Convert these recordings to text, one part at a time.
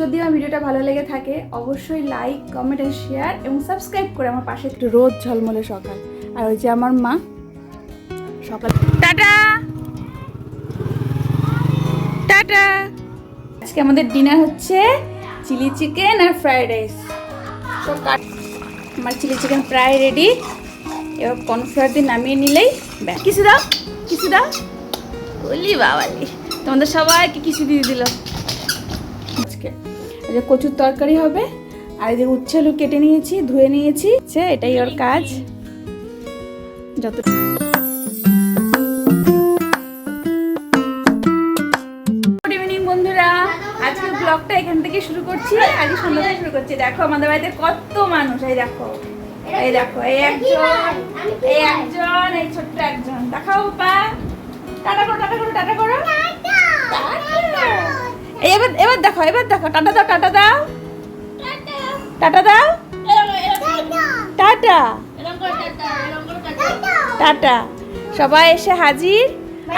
যদি আমার ভিডিওটা ভালো লেগে থাকে অবশ্যই লাইক কমেন্ট আর শেয়ার এবং সাবস্ক্রাইব করে আমার পাশে একটু রোদ ঝলমলে সকাল। আর ওই যে আমার মা সকাল টাটা! টাটা! আজকে আমাদের ডিনার হচ্ছে চিলি চিকেন আর ফ্রাইড রাইস কাট আমার চিলি চিকেন প্রায় রেডি এবার কর্নফ্লাওয়ার দিয়ে নামিয়ে নিলেই ব্যাস। কিছু দাও কিছু দাও। বলি বাবালি তোমাদের সবাইকে কিছু দিয়ে দিল। আজকে। যে কচুর তরকারি হবে, আর এই যে উচ্ছে আলু কেটে নিয়েছি, ধুয়ে নিয়েছি। সে, এটাই ওর কাজ। যত গুড ইভিনিং বন্ধুরা। আজকে ব্লগটা এখান থেকে শুরু করছি। আজকে সন্ধ্যা থেকে শুরু করছি। দেখো, আমাদের বাড়িতে কত মানুষ। এই দেখো। এই দেখো, এই একজন এই একজন, এই ছোট্ট একজন। দেখাও পা টাটা করো টাটা করো টাটা করো। টাটা। এবার এবার দেখো এবার দেখো টাটা দাও টাটা দাও। টাটা। দাও। টাটা। টাটা। সবাই এসে হাজির।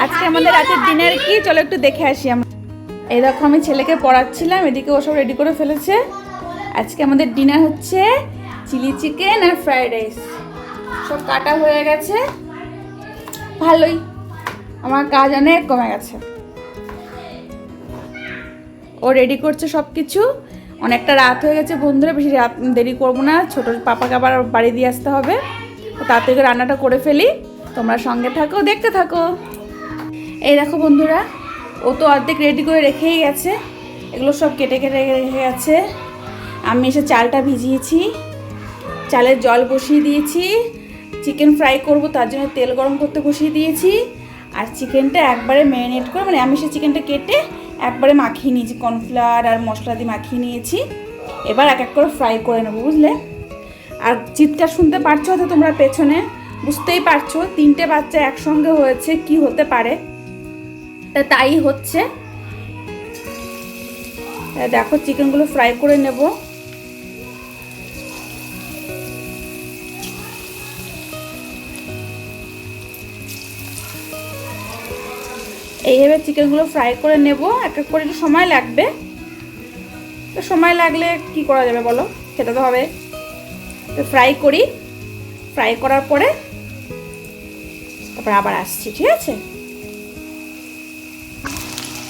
আজকে আমাদের রাতের ডিনার কি? চলো একটু দেখে আসি আমরা। এই দেখো আমি ছেলেকে পড়াচ্ছিলাম এদিকে ওসব রেডি করে ফেলেছে। আজকে আমাদের ডিনার হচ্ছে চিলি চিকেন আর ফ্রাইড রাইস সব কাটা হয়ে গেছে। ভালোই। আমার কাজ অনেক কমে গেছে। ও রেডি করছে সব কিছু অনেকটা রাত হয়ে গেছে বন্ধুরা, বেশি রাত দেরি করব না। ছোট পাপাকে আবার বাড়ি দিয়ে আসতে হবে। তো তাড়াতাড়ি করে রান্নাটা করে ফেলি। তোমরা সঙ্গে থাকো, দেখতে থাকো। এই দেখো বন্ধুরা, ও তো অর্ধেক রেডি করে রেখেই গেছে। এগুলো সব কেটে কেটে রেখে গেছে। আমি এসে চালটা ভিজিয়েছি। চালের জল বসিয়ে দিয়েছি। চিকেন ফ্রাই করব, তার জন্য তেল গরম করতে বসিয়ে দিয়েছি। আর চিকেনটা একবারে ম্যারিনেট করে মানে আমি সে চিকেনটা কেটে একবারে মাখিয়ে নিয়েছি কর্নফ্লাওয়ার আর মশলা দিয়ে মাখিয়ে নিয়েছি। এবার এক এক করে ফ্রাই করে নেব, বুঝলে? আর চিৎকার শুনতে পারছ হয়তো তোমরা পেছনে? বুঝতেই পারছ, তিনটে বাচ্চা একসঙ্গে হয়েছে, কি হতে পারে? তা তাই হচ্ছে। দেখো চিকেনগুলো ফ্রাই করে নেব। এইভাবে চিকেনগুলো ফ্রাই করে নেব, এক এক করে একটু সময় লাগবে। তো সময় লাগলে কি করা যাবে বলো? খেতে তো হবে। তো ফ্রাই করি। ফ্রাই করার পরে তারপর আবার আসছি, ঠিক আছে?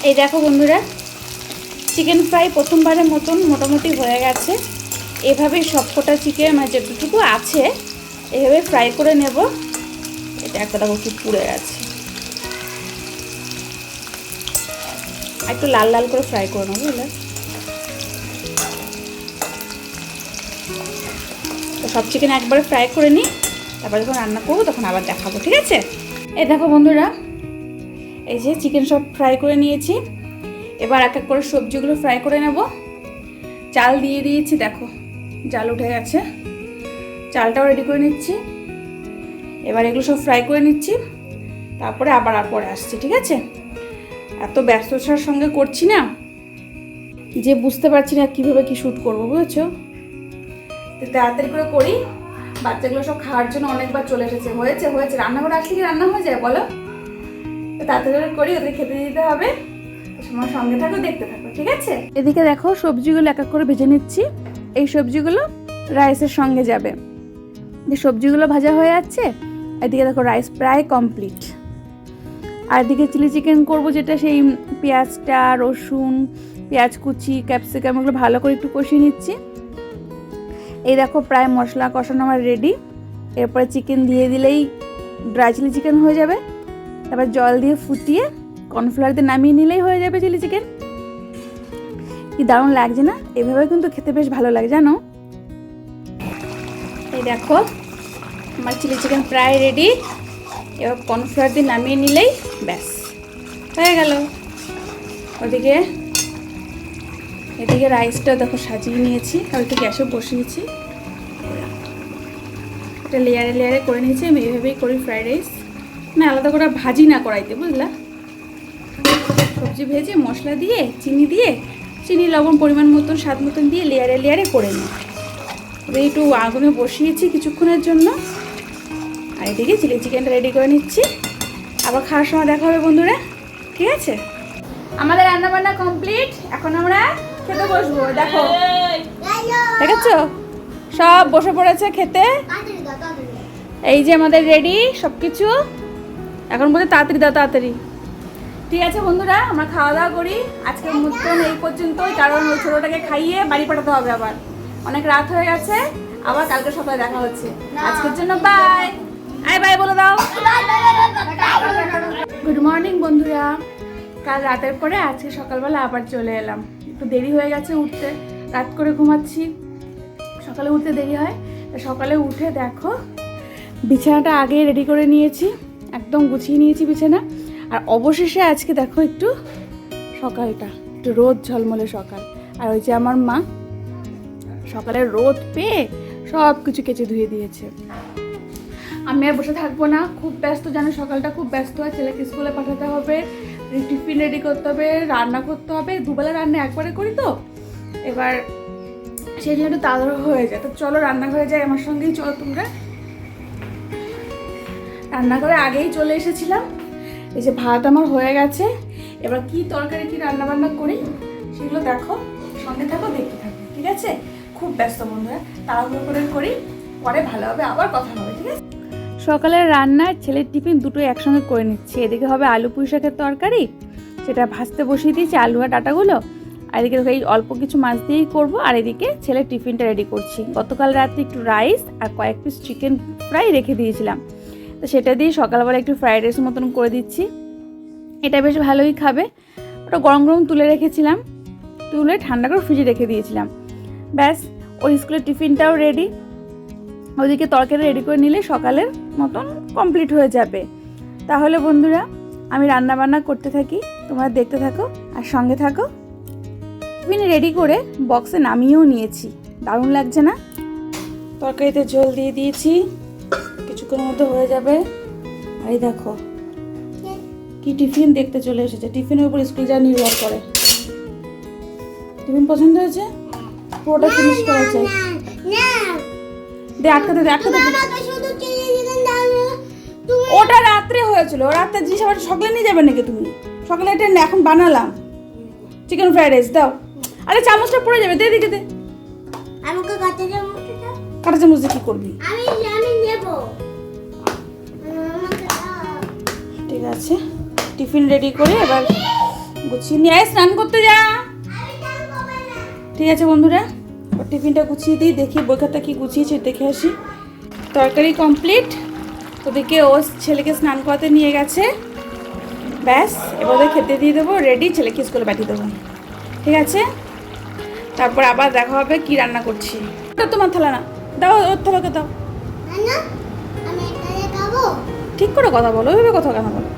এই দেখো বন্ধুরা, চিকেন ফ্রাই প্রথমবারের মতন মোটামুটি হয়ে গেছে। এভাবেই সবকটা চিকেন মানে যেটুকু আছে, এভাবে ফ্রাই করে নেব। এটা একটা দেখো কি পুড়ে গেছে। একটু লাল লাল করে ফ্রাই করে নেব বুঝলে? তো সব চিকেন একবারে ফ্রাই করে নিই, তারপর যখন রান্না করব তখন আবার দেখাবো, ঠিক আছে? এই দেখো বন্ধুরা, এই যে চিকেন সব ফ্রাই করে নিয়েছি, এবার এক এক করে সবজিগুলো ফ্রাই করে নেব। চাল দিয়ে দিয়েছি, দেখো জাল উঠে গেছে। চালটাও রেডি করে নিচ্ছি। এবার এগুলো সব ফ্রাই করে নিচ্ছি। তারপরে আবার আর পরে আসছি, ঠিক আছে? এত ব্যস্ততার সঙ্গে করছি না। যে বুঝতে পারছি না কীভাবে কি শ্যুট করব বুঝেছ? তো তাড়াতাড়ি করে করি। বাচ্চাগুলো সব খাওয়ার জন্য অনেকবার চলে এসেছে। হয়েছে হয়েছে। রান্নাঘরে আসলে কি রান্না হয়ে যায় বলো? তো তাড়াতাড়ি করে করি ওদের খেতে দিতে হবে। তোমার সঙ্গে থাকো দেখতে থাকো ঠিক আছে? এদিকে দেখো সবজিগুলো এক এক করে ভেজে নিচ্ছি। এই সবজিগুলো রাইসের সঙ্গে যাবে। যে সবজিগুলো ভাজা হয়ে যাচ্ছে এদিকে দেখো রাইস প্রায় কমপ্লিট আর এদিকে চিলি চিকেন করব যেটা, সেই পেঁয়াজটা, রসুন, পেঁয়াজ কুচি, ক্যাপসিকাম, এগুলো ভালো করে একটু কষিয়ে নিচ্ছি। এই দেখো প্রায় মশলা কষানো আমার রেডি এরপরে চিকেন দিয়ে দিলেই ড্রাই চিলি চিকেন হয়ে যাবে। তারপর জল দিয়ে ফুটিয়ে কর্নফ্লাওয়ার দিয়ে নামিয়ে নিলেই হয়ে যাবে চিলি চিকেন কি দারুণ লাগছে না? এভাবে কিন্তু খেতে বেশ ভালো লাগে, জানো? এই দেখো, আমার চিলি চিকেন প্রায় রেডি এবার কর্নফ্লাওয়ার দিয়ে নামিয়ে নিলেই ব্যাস। হয়ে গেল। ওদিকে, এদিকে রাইসটা দেখো সাজিয়ে নিয়েছি, আর একটু গ্যাসও বসিয়েছি। এটা লেয়ারে লেয়ারে করে নিয়েছি, আমি এভাবেই করি ফ্রাইড রাইস। না আলাদা করে ভাজি না করাইতে বুঝলা? সবজি ভেজে মশলা দিয়ে, চিনি দিয়ে, চিনি, লবণ পরিমাণ মতন, স্বাদ মতন দিয়ে লেয়ারে লেয়ারে করে নিই। একটু আগুনে বসিয়েছি কিছুক্ষণের জন্য। আর এদিকে চিলি চিকেনটা রেডি করে নিচ্ছি। আবার খাওয়ার সময় দেখা হবে বন্ধুরা, ঠিক আছে? আমাদের রান্না বান্না কমপ্লিট এখন আমরা খেতে বসবো, দেখো। দেখেছ? সব বসে পড়েছে খেতে। এই যে আমাদের রেডি সব কিছু এখন বলতে তাড়াতাড়ি দাও, তাড়াতাড়ি। ঠিক আছে বন্ধুরা, আমরা খাওয়া দাওয়া করি। আজকের মতন এই পর্যন্তই, কারণ ওই ছোটোটাকে খাইয়ে বাড়ি পাঠাতে হবে আবার। অনেক রাত হয়ে গেছে, আবার কালকে সকালে দেখা হচ্ছে। আজকের জন্য বাই আই বাই বলে দাও। গুড মর্নিং বন্ধুরা। কাল রাতের পরে আজকে সকালবেলা আবার চলে এলাম। একটু দেরি হয়ে গেছে উঠতে। রাত করে ঘুমাচ্ছি। সকালে উঠতে দেরি হয়। সকালে উঠে দেখো, বিছানাটা আগে রেডি করে নিয়েছি। একদম গুছিয়ে নিয়েছি বিছানা। আর অবশেষে আজকে দেখো একটু সকালটা। একটু রোদ, ঝলমলে সকাল। আর ওই যে আমার মা, সকালে রোদ পেয়ে সব কিছু কেচে ধুয়ে দিয়েছে। আমি আর বসে থাকব না। খুব ব্যস্ত, জানো, সকালটা খুব ব্যস্ত। হয় ছেলেকে স্কুলে পাঠাতে হবে, টিফিন রেডি করতে হবে, রান্না করতে হবে। দুবেলা রান্না একবারে করি তো। এবার সেই জন্য একটু তাড়াতাড়ি হয়ে যায়। তো চলো, রান্নাঘরে যাই আমার সঙ্গেই, চলো তোমরা। রান্নাঘরে আগেই চলে এসেছিলাম। এই যে ভাত আমার হয়ে গেছে। এবার কি তরকারি, কি রান্না বান্না করি, সেগুলো দেখো। সঙ্গে থাকো, দেখতে থাকো, ঠিক আছে? খুব ব্যস্ত বন্ধুরা, তাড়াহুড়ো করে করি, পরে ভালো হবে, আবার কথা হবে, ঠিক আছে? সকালের রান্নার ছেলের টিফিন দুটো একসঙ্গে করে নিচ্ছি। এদিকে হবে আলু পুঁই শাকের তরকারি, সেটা ভাজতে বসিয়ে দিয়েছি আলু আর ডাটাগুলো। আর এদিকে এই অল্প কিছু মাছ দিয়েই করব, আর এদিকে ছেলের টিফিনটা রেডি করছি। গতকাল রাতে একটু রাইস আর কয়েক পিস চিকেন ফ্রাই রেখে দিয়েছিলাম। তো সেটা দিয়ে সকালবেলা একটু ফ্রাইড রাইস মতন করে দিচ্ছি। এটা বেশ ভালোই খাবে। ওটা গরম গরম তুলে রেখেছিলাম। তুলে ঠান্ডা করে ফ্রিজে রেখে দিয়েছিলাম। ব্যাস ওর স্কুলের টিফিনটাও রেডি ওদিকে তরকারি রেডি করে নিলে সকালের মতন কমপ্লিট হয়ে যাবে। তাহলে বন্ধুরা আমি রান্না বান্না করতে থাকি তোমরা দেখতে থাকো আর সঙ্গে থাকো। টিফিন রেডি করে বক্সে নামিয়েও নিয়েছি। দারুণ লাগছে না? তরকারিতে ঝোল দিয়ে দিয়েছি কিছুক্ষণের মধ্যে হয়ে যাবে। আর এই দেখো কি টিফিন দেখতে চলে এসেছে। টিফিনের উপর স্কুল যা নির্ভর করে। টিফিন পছন্দ হয়েছে? পুরোটা ফিনিশ করা চাই দে আটকাতে দে আটকাতে ওটা রাত্রে হয়েছিল রাত্রে জিনিস আবার সকালে নিয়ে যাবে নাকি তুমি? সকালে এটা এখন বানালাম। চিকেন ফ্রাইড রাইস দাও। আরে চামচটা পড়ে যাবে দে দিকে দে। আমাকে কাছে যাব কাঁটা চামচ কি করবি? আমি আমি নেব। ঠিক আছে টিফিন রেডি করে এবার গুছিয়ে নিয়ে আয় স্নান করতে যা। ঠিক আছে বন্ধুরা। টিফিনটা গুছিয়ে দিই দেখি বই খাতা কি গুছিয়েছে দেখে আসি। তরকারি কমপ্লিট ওদিকে ও ছেলেকে স্নান করাতে নিয়ে গেছে। ব্যাস এবার খেতে দিয়ে দেবো রেডি ছেলেকে স্কুলে পাঠিয়ে দেবো। ঠিক আছে? তারপর আবার দেখা হবে কি রান্না করছি। তোমার থালা না দাও ওর থালাকে দাও। ঠিক করে কথা বলো ওইভাবে কথা কেন বলো?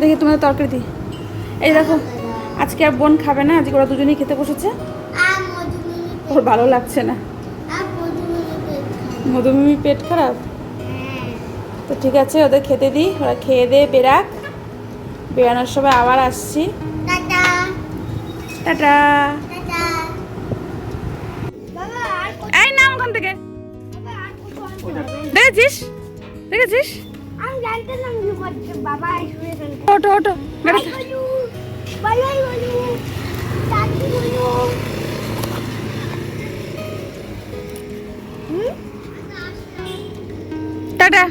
দেখি তোমাদের তরকারি দিই। এই দেখো আজকে আর বোন খাবে না আজকে ওরা দুজনেই খেতে বসেছে। ওর ভালো লাগছে না। মধুমিমি পেট খারাপ। তো ঠিক আছে ওদের খেতে দিই। ওরা খেয়ে দিয়ে বেরাক। বেরানোর সময় আবার আসছি। টাটা। এই নাম ওখান থেকে। দেখেছিস? দেখেছিস? ওটো ওটো টাটা।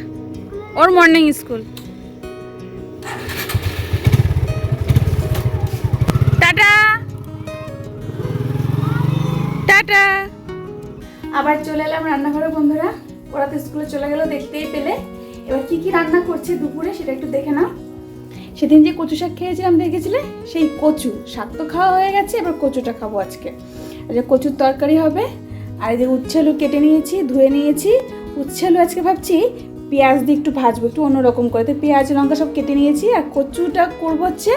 ওর মর্নিং স্কুল টাটা। টাটা। আবার চলে এলাম রান্নাঘরে, বন্ধুরা। ওরা তো স্কুলে চলে গেল, দেখতেই পেলে। এবার কি কি রান্না করছে দুপুরে সেটা একটু দেখে নাও। সেদিন যে কচু শাক খেয়েছিলাম, দেখেছিলে? সেই কচু। শাক তো খাওয়া হয়ে গেছে, এবার কচুটা খাব আজকে। যে কচুর তরকারি হবে আর এই যে উচ্ছে আলু কেটে নিয়েছি, ধুয়ে নিয়েছি। উচ্ছে আলু আজকে ভাবছি পেঁয়াজ দিয়ে একটু ভাজবো, একটু অন্যরকম করে। তো পেঁয়াজ, লঙ্কা সব কেটে নিয়েছি আর কচুটা করব হচ্ছে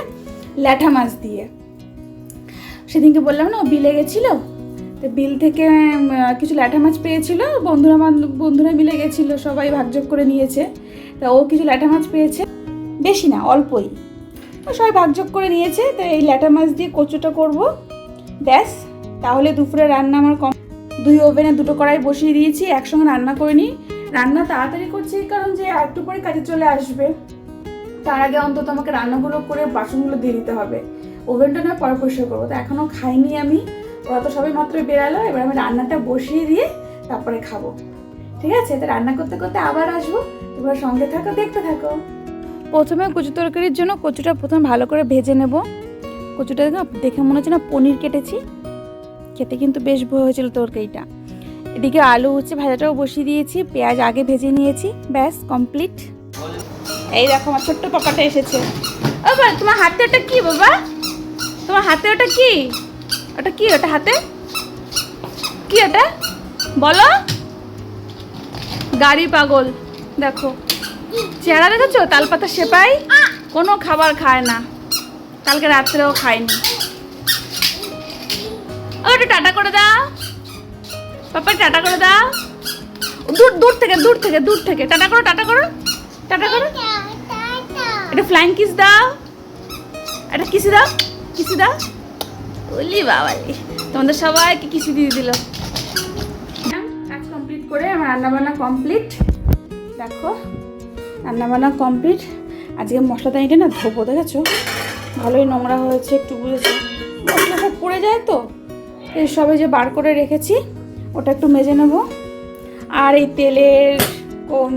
ল্যাঠা মাছ দিয়ে। সেদিনকে বললাম না বিলে গেছিল? তো বিল থেকে কিছু ল্যাঠা মাছ পেয়েছিল, বন্ধুরা বন্ধুরা মিলে গেছিল, সবাই ভাগযোগ করে নিয়েছে। তা ও কিছু ল্যাঠা মাছ পেয়েছে। বেশি না, অল্পই। সবাই ভাগযোগ করে নিয়েছে, তো এই ল্যাঠা মাছ দিয়ে কচুটা করব। ব্যাস, তাহলে দুপুরে রান্না আমার কম দুই ওভেনে দুটো কড়াই বসিয়ে দিয়েছি, একসঙ্গে রান্না করে নিই। রান্না তাড়াতাড়ি করছি কারণ যে একটু পরে কাজে চলে আসবে। তার আগে অন্তত আমাকে রান্নাগুলো করে বাসনগুলো দিয়ে দিতে হবে। ওভেনটা না পরে পরিষ্কার করব। তো এখনও খাইনি আমি। ওরা তো সবাই মাত্র বেরালো, এবার আমি রান্নাটা বসিয়ে দিয়ে তারপরে খাব। ঠিক আছে? তো রান্না করতে করতে আবার আসব। তোমরা সঙ্গে থাকো, দেখতে থাকো। প্রথমে কচু তরকারির জন্য কচুটা প্রথমে ভালো করে ভেজে নেব। কচুটা দেখে মনে হচ্ছে না পনির কেটেছি। খেতে কিন্তু বেশ ভয় হয়েছিল তরকারিটা। এদিকে আলু হচ্ছে ভাজাটাও বসিয়ে দিয়েছি, পেঁয়াজ আগে ভেজে নিয়েছি, ব্যাস কমপ্লিট এই দেখো, আমার ছোট্ট পকাটা এসেছে। ও বাবা, তোমার হাতে ওটা কি বাবা? তোমার হাতে ওটা কি? ওটা কি, ওটা হাতে? কি ওটা? বলো। গাড়ি পাগল। দেখো, চেহারা দেখেছ? তালপাতা সেপাই? কোনো খাবার খায় না। কালকে রাত্রেও খায়নি। ও একটু টাটা করে দাও। পাপা টাটা করে দাও। দূর দূর থেকে দূর থেকে দূর থেকে। টাটা করো টাটা করো টাটা করো। এটা ফ্লাইং কিস দাও। এটা কিসি দাও কিসি দাও। বলি বাবা তোমাদের সবাইকে কিসি দিয়ে দিল। কাজ কমপ্লিট করে আমার রান্নাবান্না কমপ্লিট দেখো, রান্নাবান্না কমপ্লিট আজকে মশলা দানিটা না ধোবো, দেখেছ? ভালোই নোংরা হয়েছে, একটু বুঝেছি? মশলা সব পড়ে যায় তো? সবে যে বার করে রেখেছি, ওটা একটু মেজে নেব। আর এই তেলের কোন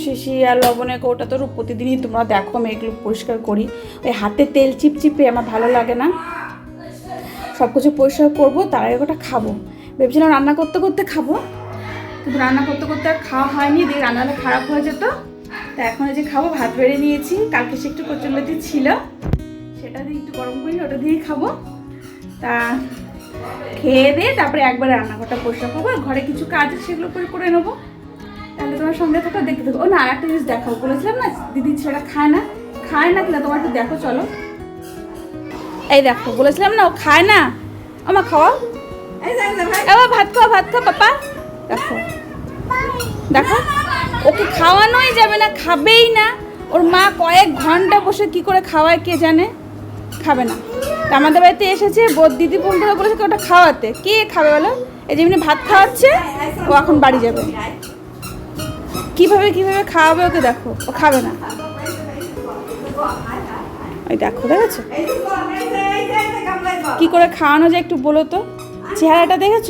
শিশি আর লবণের কৌটা তো প্রতিদিনই তোমরা দেখো, আমি এগুলো পরিষ্কার করি। ওই হাতে তেল চিপচিপে আমার ভালো লাগে না। সব কিছু পরিষ্কার করব, তার আগে ওটা খাব। ভেবেছিলাম রান্না করতে করতে খাব, কিন্তু রান্না করতে করতে আর খাওয়া হয়নি, দিয়ে রান্নাটা খারাপ হয়ে যেত। তা এখন যে খাব, ভাত বেড়ে নিয়েছি, কালকে সে একটু কচুরলতি ছিল, সেটা দিয়ে একটু গরম করি, ওটা দিয়েই খাব। তা খেয়ে দিয়ে তারপরে একবার রান্নাঘরটা পরিষ্কার করব। ঘরে কিছু কাজ সেগুলো করে করে নেব। তাহলে তোমার সঙ্গে থাকো দেখতে থাকো। ও না আরেকটা জিনিস দেখাও। বলেছিলাম না দিদি ছেলেটা খায় না? খায় না কিনা তোমার একটু দেখো চলো। এই দেখো বলেছিলাম না ও খায় না? আমার খাওয়া এবার ভাত খাওয়া ভাত খাও পাপা। দেখো। দেখো ওকে খাওয়ানোই যাবে না খাবেই না। ওর মা কয়েক ঘণ্টা বসে কি করে খাওয়ায় কে জানে? খাবে না। তা আমাদের বাড়িতে এসেছে বোধ দিদি বন্ধুরা বলেছে ওটা খাওয়াতে। কে খাবে বলো? এই যেমনি ভাত খাওয়াচ্ছে, ও এখন বাড়ি যাবে। কীভাবে কীভাবে খাওয়াবে ওকে দেখো, ও খাবে না। ওই দেখো, দেখেছ? কি করে খাওয়ানো যায় একটু বলো তো? চেহারাটা দেখেছ?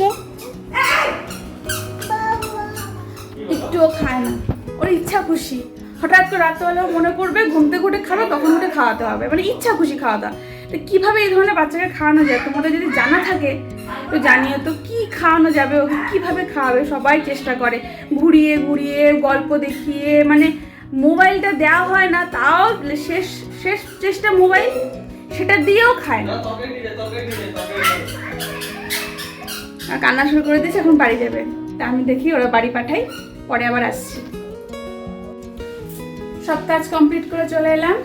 একটুও খায় না। ওর ইচ্ছা খুশি। হঠাৎ করে রাত্রেবেলা মনে করবে ঘুমতে ঘুটে খাবে, তখন উঠে খাওয়াতে হবে। মানে ইচ্ছা খুশি খাওয়া দাওয়া তো কীভাবে এই ধরনের বাচ্চাকে খাওয়ানো যায়? তোমাদের যদি জানা থাকে, তো জানিও তো কি খাওয়ানো যাবে, ওকে কীভাবে খাওয়াবে? সবাই চেষ্টা করে। ঘুরিয়ে ঘুরিয়ে, গল্প দেখিয়ে মানে মোবাইলটা দেওয়া হয় না, তাও শেষ শেষ চেষ্টা মোবাইল, সেটা দিয়েও খায় না। কান্না শুরু করে দিয়েছে, এখন বাড়ি যাবে। তা আমি দেখি, ওরা বাড়ি পাঠাই, পরে আবার আসছি। সব কাজ কমপ্লিট করে চলে এলাম।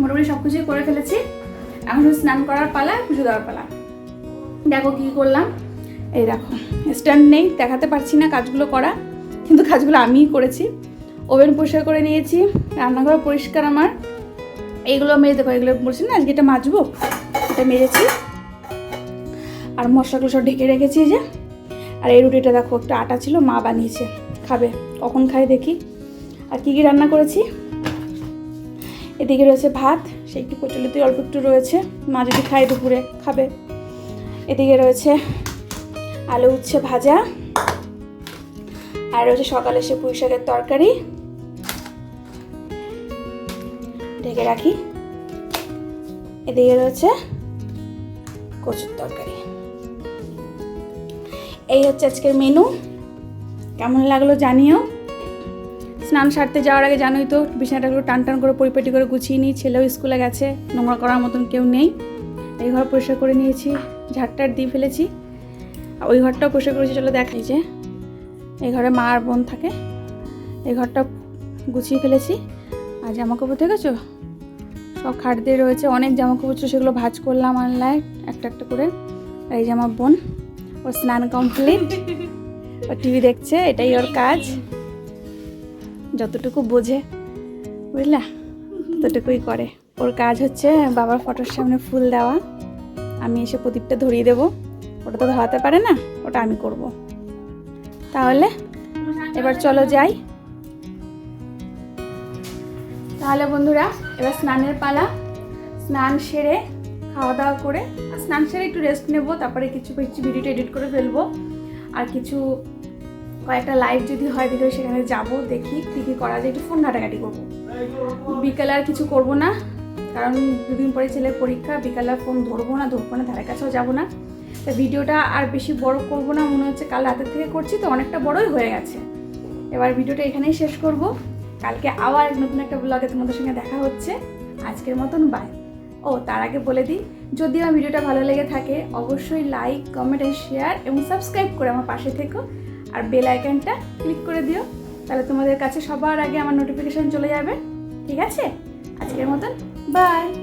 মোটামুটি সব কিছুই করে ফেলেছি। এখন স্নান করার পালা, পুজো দেওয়ার পালা। দেখো কি করলাম। এই দেখো স্ট্যান্ড নেই, দেখাতে পারছি না কাজগুলো করা, কিন্তু কাজগুলো আমিই করেছি। ওভেন পরিষ্কার করে নিয়েছি রান্নাঘর পরিষ্কার আমার। এইগুলো মেরে দেখো, এগুলো বলছি না, আজকে এটা মাজবো, এটা মেরেছি আর মশলাগুলো সব ঢেকে রেখেছি যে। আর এই রুটিটা দেখো, একটা আটা ছিল, মা বানিয়েছে, খাবে। কখন খাই দেখি। আর কী কী রান্না করেছি? এদিকে রয়েছে ভাত, সেই একটু কচুলিতে অল্প একটু রয়েছে। মা যদি খায় দুপুরে, খাবে। এদিকে রয়েছে আলু উচ্ছে ভাজা। আর রয়েছে সকালে সে পুঁই শাকের তরকারি। ঢেকে রাখি। এদিকে রয়েছে কচুর তরকারি। এই হচ্ছে আজকের মেনু কেমন লাগল জানিও। স্নান সারতে যাওয়ার আগে জানোই তো, বিছানাটাগুলো টান টান করে পরিপাটি করে গুছিয়ে নিই, ছেলেও স্কুলে গেছে, নোংরা করার মতন কেউ নেই। এই ঘর পরিষ্কার করে নিয়েছি, ঝাড়টার দিয়ে ফেলেছি। আর ওই ঘরটাও পরিষ্কার করেছি, চলো দেখাই যে। এই ঘরে মা আর বোন থাকে, এই ঘরটা গুছিয়ে ফেলেছি। আর জামা কাপড় দেখেছ? সব খাট দিয়ে রয়েছে, অনেক জামা কাপড় ছিল, সেগুলো ভাজ করলাম অনলাইন একটা একটা করে। এই যে আমার বোন, ওর স্নান কমপ্লিট। ও টিভি দেখছে, এটাই ওর কাজ। যতটুকু বোঝে, বুঝলা? ততটুকুই করে। ওর কাজ হচ্ছে বাবার ফটোর সামনে ফুল দেওয়া। আমি এসে প্রদীপটা ধরিয়ে দেবো। ওটা তো ধরাতে পারে না, ওটা আমি করব। তাহলে এবার চলো যাই। তাহলে বন্ধুরা, এবার স্নানের পালা। স্নান সেরে, খাওয়া দাওয়া করে, আর স্নান সেরে একটু রেস্ট নেব, তারপরে কিছু কিছু ভিডিওটা এডিট করে ফেলব। আর কিছু কয়েকটা লাইভ যদি হয় ভিডিও সেখানে যাব, দেখি কী কী করা যায়। একটু ফোন ঘাটাঘাটি করব। বিকালে আর কিছু করব না, কারণ দুদিন পরে ছেলের পরীক্ষা, বিকালে আর ফোন ধরবো না ধরবো না ধারে কাছেও যাব না। তা ভিডিওটা আর বেশি বড় করব না, মনে হচ্ছে কাল রাতের থেকে করছি তো, অনেকটা বড়ই হয়ে গেছে। এবার ভিডিওটা এখানেই শেষ করব। কালকে আবার নতুন একটা ব্লগে তোমাদের সঙ্গে দেখা হচ্ছে। আজকের মতন বাই ও, তার আগে বলে দিই, যদি আমার ভিডিওটা ভালো লেগে থাকে, অবশ্যই লাইক কমেন্ট শেয়ার এবং সাবস্ক্রাইব করে আমার পাশে থেকো। আর বেল আইকনটা ক্লিক করে দিও। তাহলে তোমাদের কাছে সবার আগে আমার নোটিফিকেশান চলে যাবে। ঠিক আছে? আজকের মতন বাই